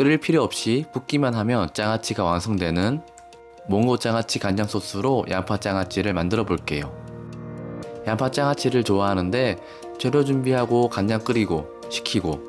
끓일 필요 없이 붓기만 하면 장아찌가 완성되는 몽고 장아찌 간장 소스로 양파 장아찌를 만들어 볼게요. 양파 장아찌를 좋아하는데 재료 준비하고 간장 끓이고 식히고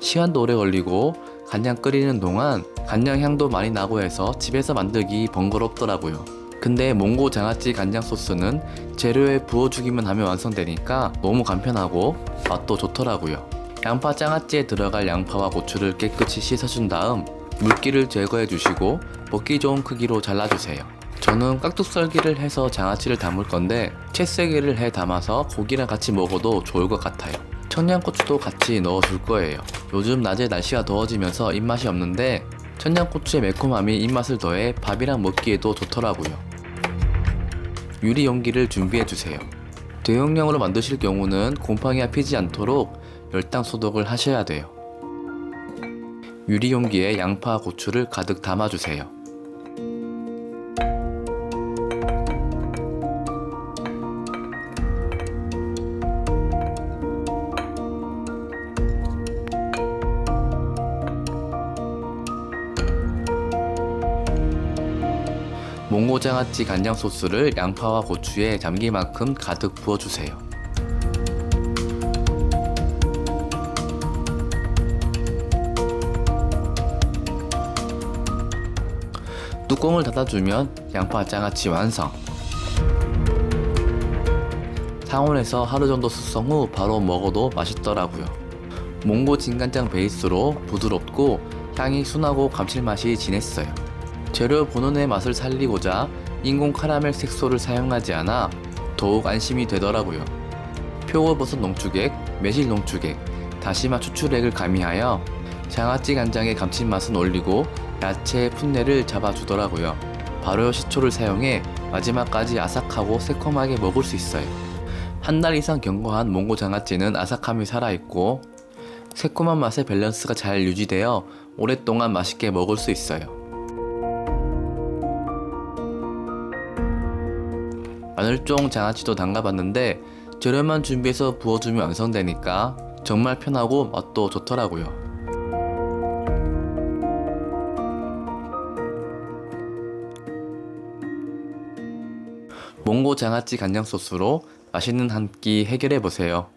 시간도 오래 걸리고 간장 끓이는 동안 간장 향도 많이 나고 해서 집에서 만들기 번거롭더라고요. 근데 몽고 장아찌 간장 소스는 재료에 부어주기만 하면 완성되니까 너무 간편하고 맛도 좋더라고요. 양파 장아찌에 들어갈 양파와 고추를 깨끗이 씻어준 다음 물기를 제거해 주시고 먹기 좋은 크기로 잘라주세요. 저는 깍둑썰기를 해서 장아찌를 담을 건데 채썰기를 해 담아서 고기랑 같이 먹어도 좋을 것 같아요. 청양고추도 같이 넣어줄 거예요. 요즘 낮에 날씨가 더워지면서 입맛이 없는데 청양고추의 매콤함이 입맛을 더해 밥이랑 먹기에도 좋더라고요. 유리 용기를 준비해 주세요. 대용량으로 만드실 경우는 곰팡이가 피지 않도록 열당 소독을 하셔야 돼요. 유리 용기에 양파, 고추를 가득 담아 주세요. 몽고장아찌 간장 소스를 양파와 고추에 잠길 만큼 가득 부어주세요. 뚜껑을 닫아주면 양파 장아찌 완성. 상온에서 하루 정도 숙성 후 바로 먹어도 맛있더라고요. 몽고 진간장 베이스로 부드럽고 향이 순하고 감칠맛이 진했어요. 재료 본연의 맛을 살리고자 인공 카라멜 색소를 사용하지 않아 더욱 안심이 되더라고요. 표고버섯 농축액, 매실 농축액, 다시마 추출액을 가미하여 장아찌 간장의 감칠맛은 올리고 야채의 풋내를 잡아주더라고요. 발효 식초를 사용해 마지막까지 아삭하고 새콤하게 먹을 수 있어요. 한 달 이상 경과한 몽고 장아찌는 아삭함이 살아있고 새콤한 맛의 밸런스가 잘 유지되어 오랫동안 맛있게 먹을 수 있어요. 마늘종 장아찌도 담가봤는데 재료만 준비해서 부어주면 완성되니까 정말 편하고 맛도 좋더라고요. 몽고 장아찌 간장 소스로 맛있는 한 끼 해결해 보세요.